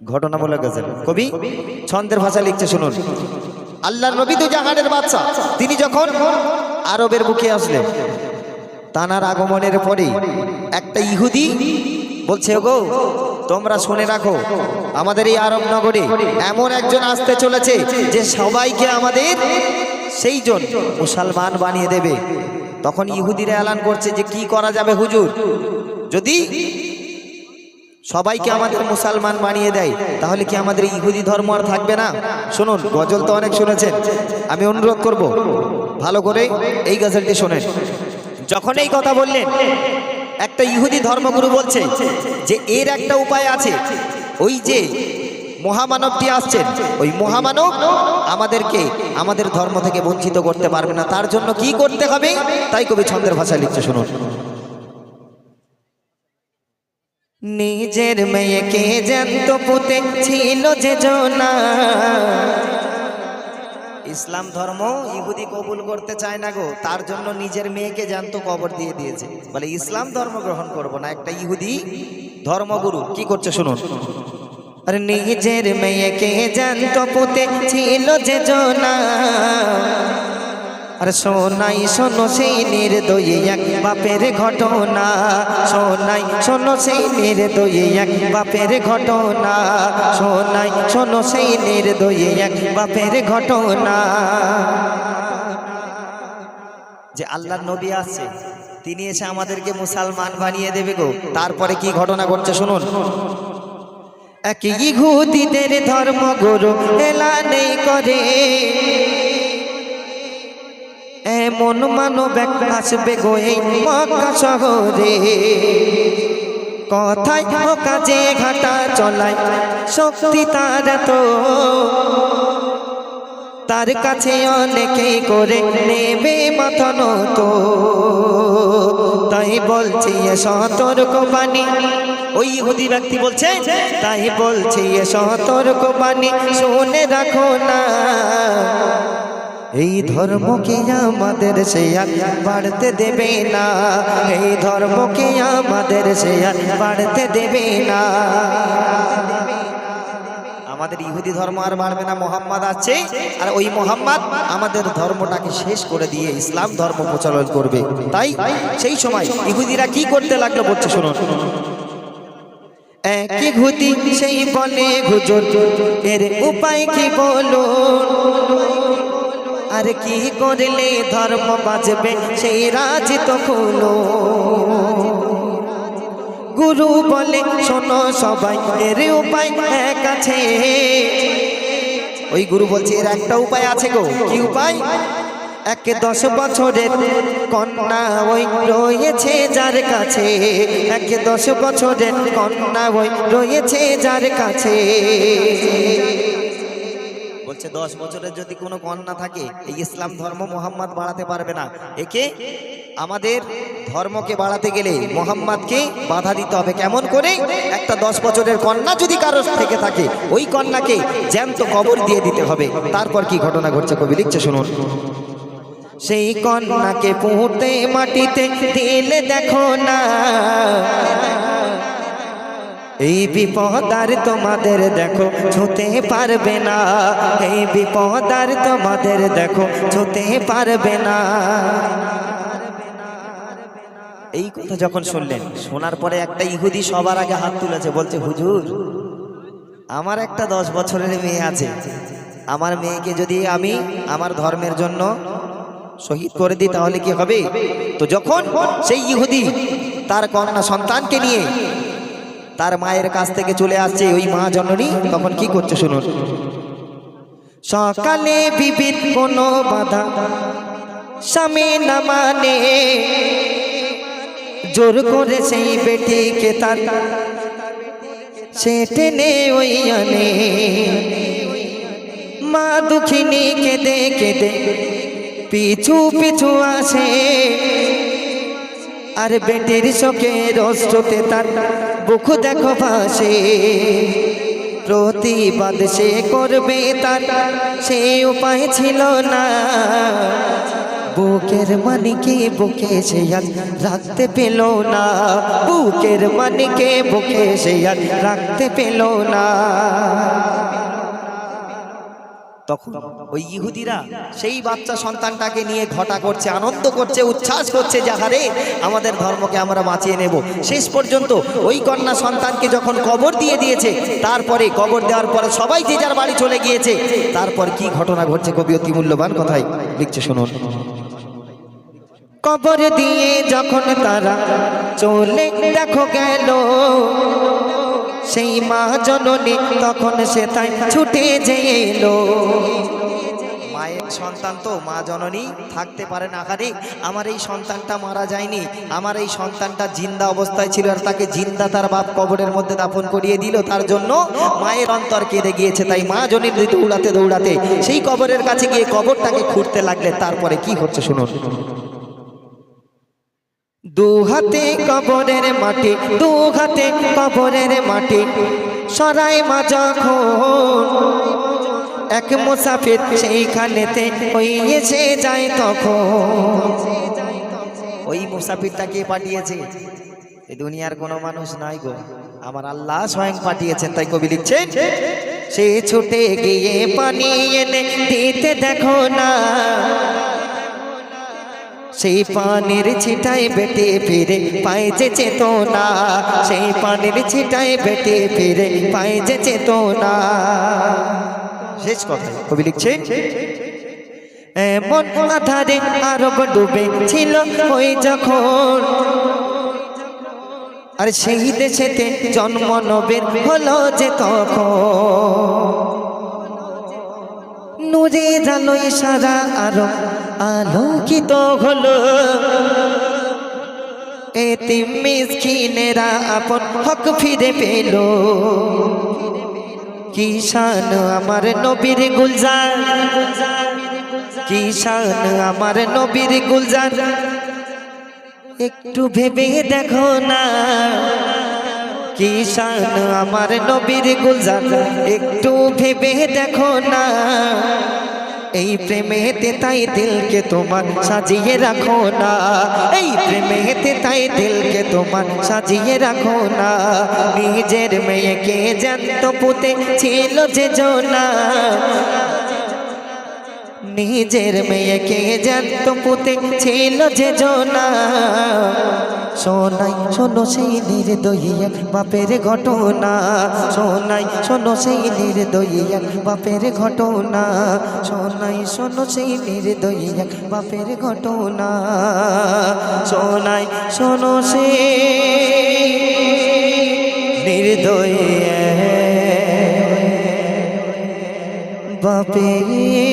ঘটনামূলক গজল। কবি ছন্দের ভাষা লিখছে, শুনুন। আল্লাহর নবী তো জাহানের বাচ্চা তিনি যখন আরবের বুকে আসলেন, তানার আগমনের পরে একটা ইহুদি বলছে গো তোমরা শুনে রাখো, আমাদের এই আরব নগরে এমন একজন আসতে চলেছে যে সবাইকে আমাদের সেই জন মুসলমান বানিয়ে দেবে। তখন ইহুদিরা এলান করছে যে, কি করা যাবে হুজুর? যদি সবাইকে আমাদের মুসলমান বানিয়ে দেয়। তাহলে কি আমাদের ইহুদি ধর্ম আর থাকবে না? শুনুন গজল তো অনেক শুনেছেন। আমি অনুরোধ করব ভালো করে এই গজলটি শোনেন। যখন এই কথা বললেন একটা ইহুদি ধর্মগুরু বলছে যে এর একটা উপায় আছে। ওই যে মহামানবটি আসছেন ওই মহামানব আমাদেরকে আমাদের ধর্ম থেকে বঞ্চিত করতে পারবে না। তার জন্য কি করতে হবে? তাই কবি ছন্দের ভাষায় লিখছে শুনুন। নিজের মেয়েকে জ্যান্ত পুঁতে ছিল যে জনা। ইসলাম ধর্ম ইহুদি কবুল করতে চায় না গো তার জন্য নিজের মেয়েকে জ্যান্ত কবর দিয়ে দিয়েছে। বলে ইসলাম ধর্ম গ্রহণ করব না একটা ইহুদি ধর্মগুরু। কি করছে শুনুন। আরে নিজের মেয়েকে জ্যান্ত পুঁতে ছিল যে জনা। আর সোনাই, শোনো সেই নির্দয়ী এক বাপের ঘটনা। সোনাই, শোনো সেই নির্দয়ী এক বাপের ঘটনা। সোনাই, শোনো সেই নির্দয়ী এক বাপের ঘটনা। যে আল্লাহর নবী আছে, তিনি এসে আমাদেরকে মুসলমান বানিয়ে দেবে গো। তারপরে কি ঘটনা ঘটছে শুনুন। এক ইহুদিদের ধর্মগুরু এলানেই করে। এমন মানব এক আসবে গো এই মক্কা শহরে। কথায় কাজে ঘাটা চলায়, শক্তি তার তো। তার কাছে অনেকে করে নেবে মাথন তো তাই বলছি এ সতর্ক বাণী ওই ইহুদি ব্যক্তি বলছে তাই বলছি সতর্ক বাণী শুনে রাখো না। এই ধর্মকে আমাদের সে বাড়তে দেবে না? এই ধর্মকে আমাদের সে বাড়তে দেবে না? আমাদের ইহুদি ধর্ম আর বাড়বে না, মোহাম্মদ আছে। আর ওই মোহাম্মদ আমাদের ধর্মটাকে শেষ করে দিয়ে ইসলাম ধর্ম প্রচলন করবে। তাই সেই সময় ইহুদিরা কি করতে লাগল বলছে শুনুন। একই ঘুতি সেই বলে গুজর এর উপায় কি বলো আর কি করলে ধর্ম বাঁচবে সেই রাজ তো খুলো। গুরু বলে, শোনো সবাই, এর উপায় এক আছে। ওই গুরু বলছে, এর একটা উপায় আছে গো। কি উপায়? একে দশ বছরের কন্যা ওই রয়েছে যার কাছে। একে দশ বছরের কন্যা ওই রয়েছে যার কাছে। বলছে দশ বছরের যদি কোনো কন্যা থাকে, এই ইসলাম ধর্ম মোহাম্মদ বাড়াতে পারবে না। একে আমাদের ধর্মকে বাড়াতে গেলে মোহাম্মদকে বাধা দিতে হবে। কেমন করে? একটা দশ বছরের কন্যা যদি কারোর থেকে থাকে, ওই কন্যাকে জ্যান্ত কবর দিয়ে দিতে হবে। তারপর কি ঘটনা ঘটছে কবি? লিখছে, শুনুন। সেই কন্যাকে পুঁতে মাটিতে দিলে দেখো না। এই বিপদ আর তোমাদের দেখো, ছুতে পারবে না। এই বিপদ আর তোমাদের দেখো, ছুতে পারবে না। এই কথা যখন শুনলেন, শোনার পরে একটা ইহুদি সবার আগে হাত তুলেছে, বলছে, হুজুর, আমার একটা দশ বছরের মেয়ে আছে। আমার মেয়েকে যদি আমি আমার ধর্মের জন্য শহীদ করে দিই, তাহলে কি হবে? তো যখন সেই ইহুদি তার কন্যা সন্তানকে নিয়ে তার মায়ের কাছ থেকে চলে আসছে ওই মা জননী। তখন কি করছে শুনুন। সকালে বিবির কোনো বাধা, স্বামী না মানে। জোর করে সেই বেটিকে তার সে টেনে ওই আনে। মা দুঃখিনী কেঁদে কেঁদে পিছু পিছু আসে। আর বেটির শোকে রস্রতে তার বুক দেখো ভাসে প্রতিবাদ সে করবে তার, সে উপায় ছিল না। বুকের মানিকে বুকে সে আজ রাখতে পেল না। বুকের মানিকে বুকে সে আজ রাখতে পেল না। তখন ওই ইহুদিরা সেই বাচ্চা সন্তানটাকে নিয়ে ঘটা করছে, আনন্দ করছে, উচ্ছ্বাস করছে যাহারে আমাদের ধর্মকে আমরা বাঁচিয়ে নেব। শেষ পর্যন্ত ওই কন্যা সন্তানকে যখন কবর দিয়ে দিয়েছে, তারপরে কবর দেওয়ার পরে সবাই যে যার বাড়ি চলে গিয়েছে, তারপর কি ঘটনা ঘটছে কবি অতি মূল্যবান কথাই লিখছে, শুনুন। কবর দিয়ে যখন তারা চলে, দেখো গেল সেই মা জননী তখন সে তাই ছুটে যে এলো মায়ের সন্তান তো মা জননী, থাকতে পারে না আরে আমার এই সন্তানটা মারা যায়নি। আমার এই সন্তানটা জিন্দা অবস্থায় ছিল আর তাকে জিন্দা তার বাপ কবরের মধ্যে দাফন করিয়ে দিল। তার জন্য মায়ের অন্তর কেঁদে গিয়েছে। তাই মা জনীর দৌড়াতে দৌড়াতে সেই কবরের কাছে গিয়ে কবরটাকে খুঁড়তে লাগলে। তারপরে কি হচ্ছে শুনুন। দু হাতে কবরের মাটি, দু হাতে কবরের মাটি। সরাই মা যখন এক মুসাফির সেইখানেতে ওই এসে যায় তখন। ওই মুসাফিরটাকে পাঠিয়েছে? এই দুনিয়ার কোনো মানুষ নাই গো। আমার আল্লাহ স্বয়ং পাঠিয়েছেন, তাই কবি লিখছেন, সে ছুটে গিয়ে পানি এনে দিতে দেখো না। সেই পানির ছিটায় বেটে ফিরে পায় যে চেতনা। সেই পানির ছিটায় বেটে ফিরে পায় যে চেতনা। শেষ কথা, কবি লিখছে, এমন আধারে আরব ডুবে ছিল ওই যখন। আর সেই দেশেতে জন্ম নবীর হলো যে তখন। নুরে জালোই সারা আরও আলোকিত হলো। এতে মিসকিনেরা আপন হক ফিরে পেল। কিষান আমার নবীর গুলজার? কিষান আমার নবীর গুলজার? একটু ভেবে দেখো না। কিষান আমার নবীর গুলজার? একটু ভেবে দেখো না। এই প্রেমেতে তাই দিলকে তোমার সাজিয়ে রাখো না। এই প্রেমেতে তাই দিলকে তোমার সাজিয়ে রাখো না। নিজের মেয়েকে জ্যান্ত পুতে ছিল যে জোনা। নিজের মেয়েকে জ্যান্ত পুতে ছিল যে জোনা। শোনাই, শোনো সেই নির্দয়ী এক বাপের ঘটনা। শোনাই, শোনো সেই নির্দয়ী এক বাপের ঘটনা। শোনাই, শোনো সেই নির্দয়ী এক বাপের ঘটনা। শোনাই, শোনো সেই নির্দয়ী বাপের